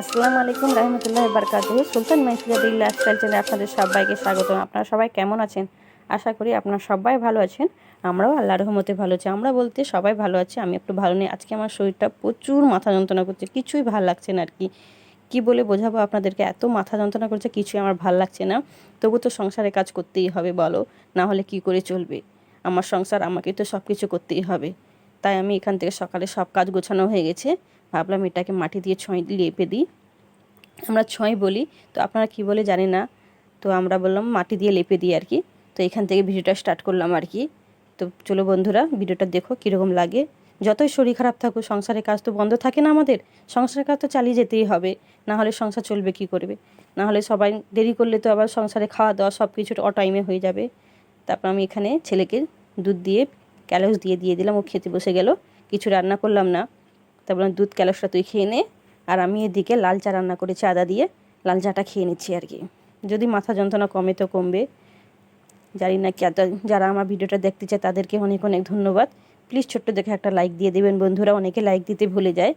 আসসালামু আলাইকুম রহমতুল্লাহ বারকাত সুলতান মাইসিয়াদিল লাইফস্টাইল চ্যানেলে আপনাদের সবাইকে স্বাগতম। আপনারা সবাই কেমন আছেন? আশা করি আপনারা সবাই ভালো আছেন। আমরাও আল্লাহ রহমতে ভালো আছি। আমরা বলতে সবাই ভালো আছি, আমি একটু ভালো নেই। আজকে আমার শরীরটা প্রচুর মাথা যন্ত্রণা করছে, কিছুই ভালো লাগছে না আর কি কী বলে বোঝাবো আপনাদেরকে? এত মাথা যন্ত্রণা করছে, কিছুই আমার ভালো লাগছে না। তবু তো সংসারে কাজ করতেই হবে, বলো। না হলে কি করে চলবে? আমার সংসার আমাকে তো সব কিছু করতেই হবে। তাই আমি এখান থেকে সকালে সব কাজ গোছানো হয়ে গেছে। ভাবলাম এটাকে মাটি দিয়ে ছয় লেপে দিই। আমরা ছয় বলি, তো আপনারা কি বলে জানি না? তো আমরা বললাম মাটি দিয়ে লেপে দিই আর কি। তো এখান থেকে ভিডিওটা স্টার্ট করলাম আর কি। তো চলো বন্ধুরা, ভিডিওটা দেখো কীরকম লাগে। যতই শরীর খারাপ থাকুক, সংসারের কাজ তো বন্ধ থাকে না আমাদের। সংসারের কাজ তো চালিয়ে যেতেই হবে, না হলে সংসার চলবে কি করবে? না হলে সবাই দেরি করলে তো আবার সংসারে খাওয়া দাওয়া সব কিছু অটাইমে হয়ে যাবে। তারপর আমি এখানে ছেলেকে দুধ দিয়ে ক্যালস দিয়ে দিয়ে দিলাম। ও খেতে বসে গেল। কিছু রান্না করলাম না। তারপর দুধ ক্যালসটা তুই খেয়ে নে। আর আমি এদিকে লাল চা রান্না করেছি আদা দিয়ে। লাল চাটা খেয়ে নিচ্ছি আর কি। যদি মাথা যন্ত্রণা কমে তো কমবে। জানি না কি যারা আমার ভিডিওটা দেখতে চায় তাদেরকে অনেক অনেক ধন্যবাদ। প্লিজ ছোট্ট দেখে একটা লাইক দিয়ে দেবেন বন্ধুরা, অনেকে লাইক দিতে ভুলে যায়।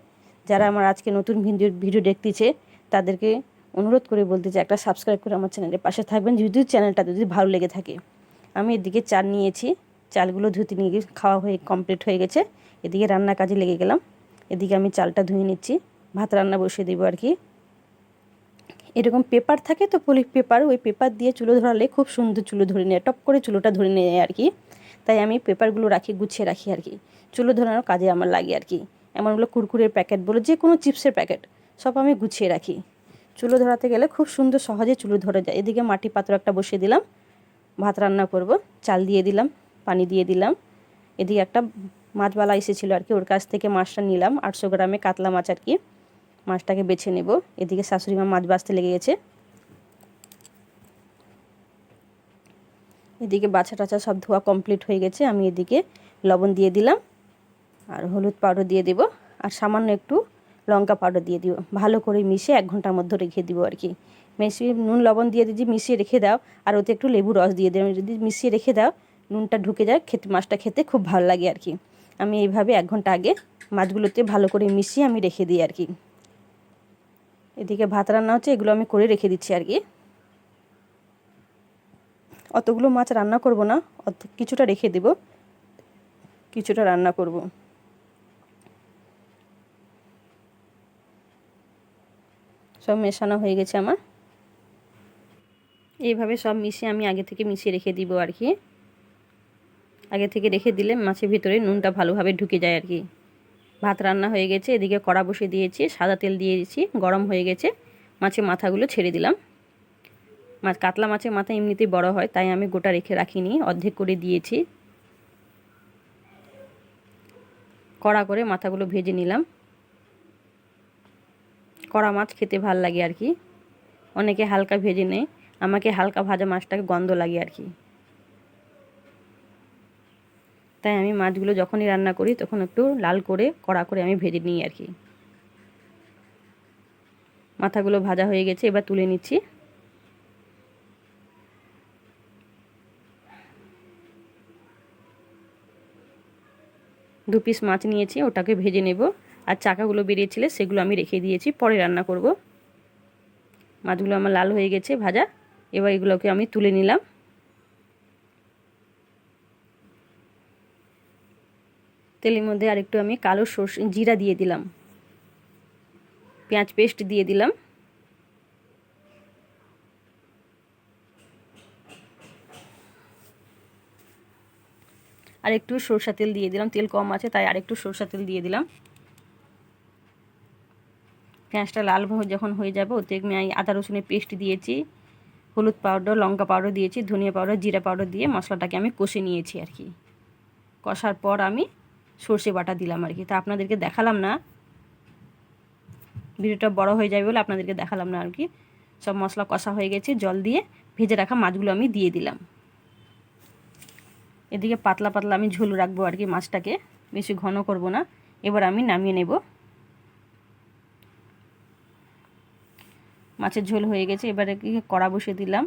যারা আমার আজকে নতুন ভিডিও ভিডিও দেখতেছে তাদেরকে অনুরোধ করে বলতে চাই, একটা সাবস্ক্রাইব করে আমার চ্যানেলের পাশে থাকবেন। যদি চ্যানেলটা যদি ভালো লেগে থাকে। আমি এদিকে চাল নিয়েছি। চালগুলো ধুতে নিয়ে খাওয়া হয়ে কমপ্লিট হয়ে গেছে। এদিকে রান্না কাজে লেগে গেলাম। এদিকে আমি চালটা ধুয়ে নিচ্ছি। ভাত রান্না বসিয়ে দেবো আর কি। এরকম পেপার থাকে তো, পলি পেপার, ওই পেপার দিয়ে চুলো ধরালে খুব সুন্দর চুলো ধরে নেয়, টপ করে চুলোটা ধরে নেয় আর কি। তাই আমি পেপারগুলো রাখি, গুছিয়ে রাখি আর কি। চুলো ধরানোর কাজে আমার লাগে আর কি। এমনগুলো কুরকুরের প্যাকেট বলো, যে কোনো চিপসের প্যাকেট, সব আমি গুছিয়ে রাখি। চুলো ধরাতে গেলে খুব সুন্দর সহজে চুলো ধরে যায়। এদিকে মাটি পাত্র একটা বসিয়ে দিলাম। ভাত রান্না করব, চাল দিয়ে দিলাম, পানি দিয়ে দিলাম। এদিকে একটা মাছবালা এসেছিল আর কি, ওর কাছ থেকে মাছটা নিলাম, আটশো গ্রামে কাতলা মাছ আর কি। মাছটাকে বেছে নেব। এদিকে শাশুড়ি মা মাছ বাছতে লেগে গেছে। এদিকে বাছা টাছা সব ধোয়া কমপ্লিট হয়ে গেছে, আমি এদিকে লবণ দিয়ে দিলাম আর হলুদ পাউডার দিয়ে দেব আর সামান্য একটু লঙ্কা পাউডার দিয়ে দিব। ভালো করে মিশিয়ে এক ঘণ্টার মধ্যে রেখে দিব আর কি। মিশিয়ে নুন, লবণ দিয়ে দিদি মিশিয়ে রেখে দাও আর ওতে একটু লেবু রস দিয়ে দেবে যদি মিশিয়ে রেখে দাও, নুনটা ঢুকে যায়, খেতে, মাছটা খেতে খুব ভালো লাগে আর কি। আমি এইভাবে এক ঘণ্টা আগে মাছগুলোতে ভালো করে মিশিয়ে আমি রেখে দিই আর কি। এদিকে ভাত রান্না হচ্ছে, এগুলো আমি করে রেখে দিচ্ছি আর কি। অতগুলো মাছ রান্না করব না, অত কিছুটা রেখে দেব, কিছুটা রান্না করব। সব মেশানো হয়ে গেছে আমার। এইভাবে সব মিশিয়ে আমি আগে থেকে মিশিয়ে রেখে দিব আর কি। আগে থেকে রেখে দিলে মাছের ভিতরে নুনটা ভালোভাবে ঢুকে যায় আর কি। ভাত রান্না হয়ে গেছে, এদিকে কড়া বসে দিয়েছি, সাদা তেল দিয়েছি, গরম হয়ে গেছে, মাছের মাথাগুলো ছেড়ে দিলাম। মাছ কাতলা মাছের মাথা এমনিতেই বড় হয়, তাই আমি গোটা রেখে রাখিনি, অর্ধেক করে দিয়েছি। কড়া করে মাথাগুলো ভেজে নিলাম। কড়া মাছ খেতে ভালো লাগে আর কি। অনেকে হালকা ভেজে নেয়, আমাকে হালকা ভাজা মাছটাকে গন্ধ লাগে আর কি। তাই আমি মাছগুলো যখনই রান্না করি, তখন একটু লাল করে, কড়া করে আমি ভেজে নিই আর কি। মাথাগুলো ভাজা হয়ে গেছে, এবার তুলে নিচ্ছি। দু পিস মাছ নিয়েছি, ওটাকে ভেজে নেব। আর চাকাগুলো বেরিয়েছিলে, সেগুলো আমি রেখে দিয়েছি, পরে রান্না করব। মাছগুলো আমার লাল হয়ে গেছে, ভাজা। এবার এগুলোকে আমি তুলে নিলাম। তেলের মধ্যে আরেকটু আমি কালো সর্ষে, জিরা দিয়ে দিলাম। পেঁয়াজ পেস্ট দিয়ে দিলাম। আর একটু সরষা তেল দিয়ে দিলাম। তেল কম আছে, তাই আরেকটু সরষা তেল দিয়ে দিলাম। পেঁয়াজটা লাল যখন হয়ে যাবে, ওতে আমি আদা রসুনের পেস্ট দিয়েছি। হলুদ পাউডার, লঙ্কা পাউডার দিয়েছি, ধনিয়া পাউডার, জিরা পাউডার দিয়ে মশলাটাকে আমি কষে নিয়েছি আর কি। কষার পর আমি সর্ষে বাটা দিলাম আর কি। তা আপনাদেরকে দেখালাম না। ভিডিওটা বড় হয়ে যাবে বলে আপনাদেরকে দেখালাম না আর কি। সব মশলা কষা হয়ে গেছে, জল দিয়ে ভেজে রাখা মাছগুলো আমি দিয়ে দিলাম। এদিকে পাতলা পাতলা আমি ঝোল রাখব আর কি মাছটাকে, বেশি ঘন করব না। এবার আমি নামিয়ে নেব। মাছের ঝোল হয়ে গেছে, এবারে কি কড়া বসে দিলাম।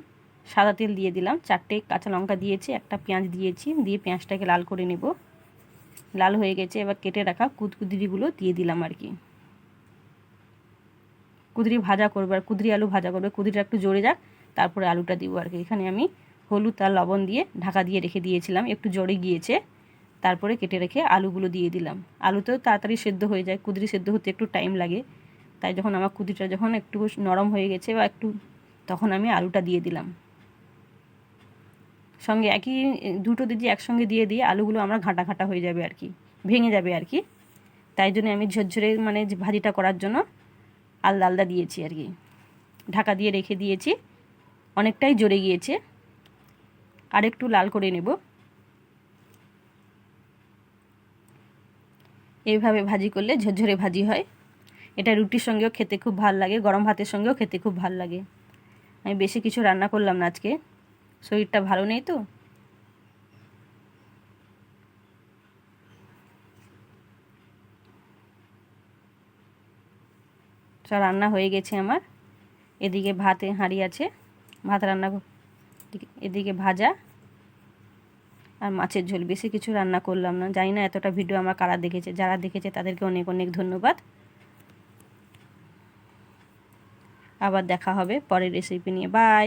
সাদা তেল দিয়ে দিলাম, চারটে কাঁচা লঙ্কা দিয়েছি, একটা পেঁয়াজ দিয়েছি, দিয়ে পেঁয়াজটাকে লাল করে নেব। লাল হয়ে গেছে, এবার কেটে রাখা কুদকুদিরিগুলো দিয়ে দিলাম আর কি। কুদরি ভাজা করবে, আর কুদরি আলু ভাজা করবে। কুদরিটা একটু জোরে যাক, তারপরে আলুটা দিব আর কি। এখানে আমি হলুদ আর লবণ দিয়ে ঢাকা দিয়ে রেখে দিয়েছিলাম, একটু জোরে গিয়েছে। তারপরে কেটে রেখে আলুগুলো দিয়ে দিলাম। আলুতেও তাড়াতাড়ি সেদ্ধ হয়ে যায়, কুদরি সেদ্ধ হতে একটু টাইম লাগে। তাই যখন আমার কুদরিটা যখন একটু নরম হয়ে গেছে বা একটু, তখন আমি আলুটা দিয়ে দিলাম। সঙ্গে একই, দুটো দিদি একসঙ্গে দিয়ে দিয়ে আলুগুলো আমরা ঘাঁটা ঘাঁটা হয়ে যাবে আর কি, ভেঙে যাবে আর কি। তাই জন্য আমি ঝরঝরে মানে ভাজিটা করার জন্য আলাদা আলাদা দিয়েছি আর কি। ঢাকা দিয়ে রেখে দিয়েছি, অনেকটাই জোরে গিয়েছে। আর একটু লাল করে নেব। এইভাবে ভাজি করলে ঝরঝরে ভাজি হয়। এটা রুটির সঙ্গেও খেতে খুব ভালো লাগে, গরম ভাতের সঙ্গেও খেতে খুব ভালো লাগে। আমি বেশি কিছু রান্না করলাম না আজকে। শরীরটা ভালো নেই তো? সব রান্না হয়ে গেছে আমার। এদিকে ভাতে হাঁড়ি আছে, ভাত রান্না এদিকে ভাজা আর মাছের ঝোল। বেশি কিছু রান্না করলাম না। জানি না এতটা ভিডিও আমার কারা দেখেছে, যারা দেখেছে তাদেরকে অনেক অনেক ধন্যবাদ। আবার দেখা হবে পরের রেসিপি নিয়ে। বাই